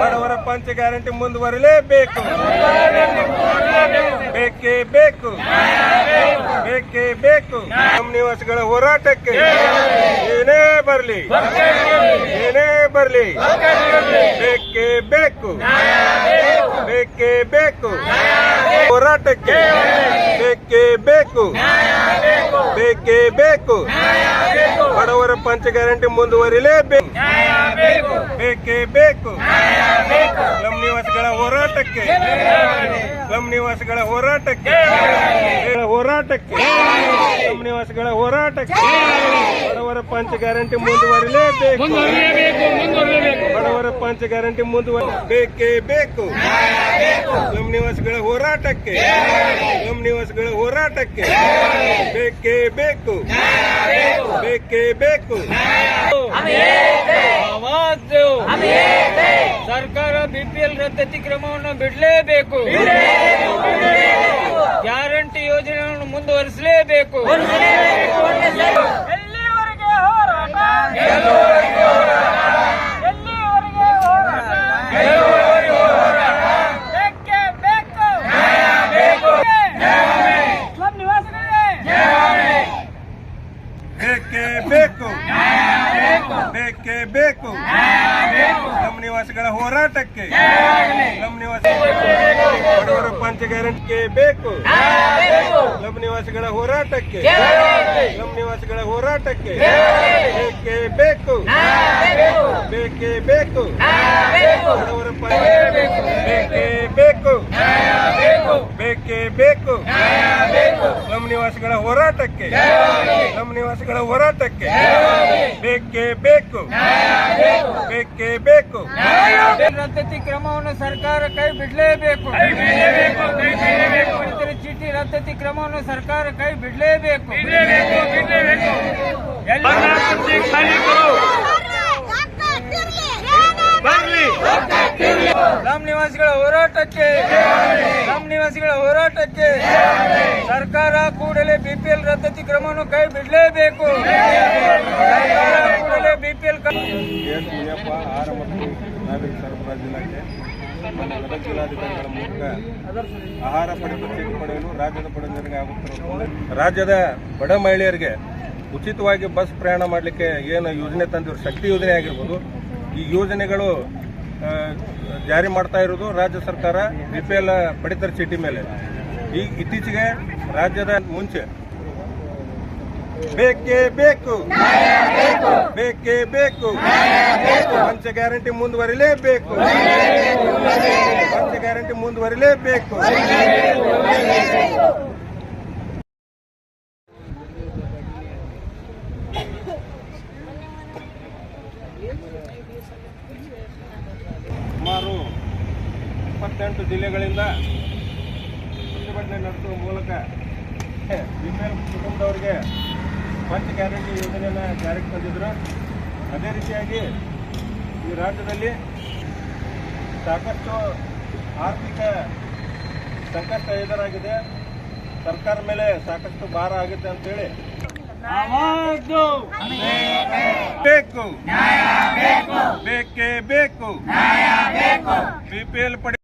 ಬಡವರ ಪಂಚ ಗ್ಯಾರಂಟಿ ಮುಂದುವರಿಲೇಬೇಕು. ಬೇಕೇ ಬೇಕು. ಬೇಕೇ ಬೇಕು. ನಮ್ಮ ನಿವಾಸಿಗಳ ಹೋರಾಟಕ್ಕೆ ಏನೇ ಬರಲಿ ಏನೇ ಬರಲಿ, ಬೇಕೇ ಬೇಕು. ಬೇಕೇ ಬೇಕು. ಹೋರಾಟಕ್ಕೆ ಬೇಕೇ ಬೇಕು. ಬೇಕೇ ಬೇಕು. ಪಂಚ ಗ್ಯಾರಂಟಿ ಮುಂದುವರಿಲೇಬೇಕು. ಬೇಕೇ ಬೇಕು. ನಮ್ಮ ನಿವಾಸಿಗಳ ಹೋರಾಟಕ್ಕೆ. ನಮ್ಮ ನಿವಾಸಿಗಳ ಹೋರಾಟಕ್ಕೆ. ಹೋರಾಟಕ್ಕೆ. ನಮ್ಮ ನಿವಾಸಿಗಳ ಹೋರಾಟಕ್ಕೆ. ಬಡವರ ಪಂಚ ಗ್ಯಾರಂಟಿ ಮುಂದುವರಿಲೇಬೇಕು. ಪಂಚ ಗ್ಯಾರಂಟಿ ಮುಂದುವರೆ ಬೇಕೇ ಬೇಕು. ನಮ್ಮ ನಿವಾಸಿಗಳ ಹೋರಾಟಕ್ಕೆ. ನಮ್ಮ ನಿವಾಸಿಗಳ ಹೋರಾಟಕ್ಕೆ. ಬೇಕೇ ಬೇಕು. ಬೇಕೇ ಬೇಕು. ಸರ್ಕಾರ ಬಿಪಿಎಲ್ ರದ್ದತಿ ಕ್ರಮವನ್ನು ಬಿಡಲೇಬೇಕು. ಗ್ಯಾರಂಟಿ ಯೋಜನೆಯನ್ನು ಮುಂದುವರಿಸಲೇಬೇಕು ಎಲ್ಲಿವರೆಗೆ ಹೋರಾಟ ಎಲ್ಲಿವರೆಗೆ ಹೋರಾಟ ಬೇಕೇ ಬೇಕು ನಮ್ಮ ನಿವಾಸಿಗಳಿಗೆ ಬೇಕೇ ಬೇಕು ಬೇಕೇ ಬೇಕು. ನಮ್ಮ ನಿವಾಸಿಗಳ ಹೋರಾಟಕ್ಕೆ. ನಮ್ಮ ನಿವಾಸಿ ಬಡವರ ಪಂಚ ಗ್ಯಾರಂಟಿಗೆ ಬೇಕು. ನಮ್ಮ ನಿವಾಸಿಗಳ ಹೋರಾಟಕ್ಕೆ. ನಮ್ಮ ನಿವಾಸಿಗಳ ಹೋರಾಟಕ್ಕೆ. ಬೇಕೇ ಬೇಕು. ಬೇಕೇ ಬೇಕು. ಬಡವರ ಪಂಚ ಬೇಕೇ ಬೇಕು. ಬೇಕೇ ಬೇಕು. ನಮ್ಮ ನಿವಾಸಿಗಳ ಹೋರಾಟಕ್ಕೆ. ನಮ್ಮ ನಿವಾಸಿಗಳ ಹೋರಾಟಕ್ಕೆ. ಬೇಕೇ ಬೇಕು. ಬೇಕೇ ಬೇಕು. ರದ್ದತಿ ಕ್ರಮವನ್ನು ಸರ್ಕಾರ ಕೈ ಬಿಡಲೇಬೇಕು. ಪಡಿತರ ಚೀಟಿ ರದ್ದತಿ ಕ್ರಮವನ್ನು ಸರ್ಕಾರ ಕೈ ಬಿಡಲೇಬೇಕು. ನಮ್ಮ ನಿವಾಸಿಗಳ ಹೋರಾಟಕ್ಕೆ. ನಮ್ಮ ನಿವಾಸಿಗಳ ಹೋರಾಟಕ್ಕೆ. ಸರ್ಕಾರ ಕೂಡಲೇ ಬಿಪಿಎಲ್ ರದ್ದತಿ ಕ್ರಮವನ್ನು ಕೈ ಬಿಡಲೇಬೇಕು ಸರ್ಕಾರ ಕೂಡಲೇ ಬಿಪಿಎಲ್ ಆಹಾರ ಮತ್ತು ನಾಗರಿಕ ಸರಬರಾಜು ಇಲಾಖೆ ಮೂಲಕ ಆಹಾರ ಚೀಟಿ ಪಡೆಯಲು ರಾಜ್ಯದ ಬಡ ರಾಜ್ಯದ ಬಡ ಮಹಿಳೆಯರಿಗೆ ಉಚಿತವಾಗಿ ಬಸ್ ಪ್ರಯಾಣ ಮಾಡಲಿಕ್ಕೆ ಏನು ಯೋಜನೆ ತಂದಿರೋ ಶಕ್ತಿ ಯೋಜನೆ ಆಗಿರ್ಬೋದು, ಈ ಯೋಜನೆಗಳು ಜಾರಿ ಮಾಡ್ತಾ ಇರೋದು ರಾಜ್ಯ ಸರ್ಕಾರ ಬಿ ಪಿ ಎಲ್ ಪಡಿತರ ಚೀಟಿ ಮೇಲೆ. ಈ ಇತ್ತೀಚೆಗೆ ರಾಜ್ಯದ ಮುಂಚೆ. ಬೇಕೇ ಬೇಕು. ಬೇಕೇ ಬೇಕು. ಪಂಚ ಗ್ಯಾರಂಟಿ ಮುಂದುವರಿಲೇಬೇಕು. ಪಂಚ ಗ್ಯಾರಂಟಿ ಮುಂದುವರಿಲೇಬೇಕು. ಇಪ್ಪತ್ತೆಂಟು ಜಿಲ್ಲೆಗಳಿಂದ ಪ್ರತಿಭಟನೆ ನಡೆಸುವ ಮೂಲಕ ಬಿಪಿಎಲ್ ಕುಟುಂಬದವರಿಗೆ ಪಂಚ ಗ್ಯಾರಂಟಿ ಯೋಜನೆಯನ್ನು ಜಾರಿಗೆ ತಂದಿದ್ದರು ಅದೇ ರೀತಿಯಾಗಿ ಈ ರಾಜ್ಯದಲ್ಲಿ ಸಾಕಷ್ಟು ಆರ್ಥಿಕ ಸಂಕಷ್ಟ ಎದುರಾಗಿದೆ. ಸರ್ಕಾರ ಮೇಲೆ ಸಾಕಷ್ಟು ಭಾರ ಆಗುತ್ತೆ ಅಂತೇಳಿ. ಬೇಕು. ಬೇಕೇ. ಬೇಕು. ಬಿಪಿಎಲ್ ಪಡಿ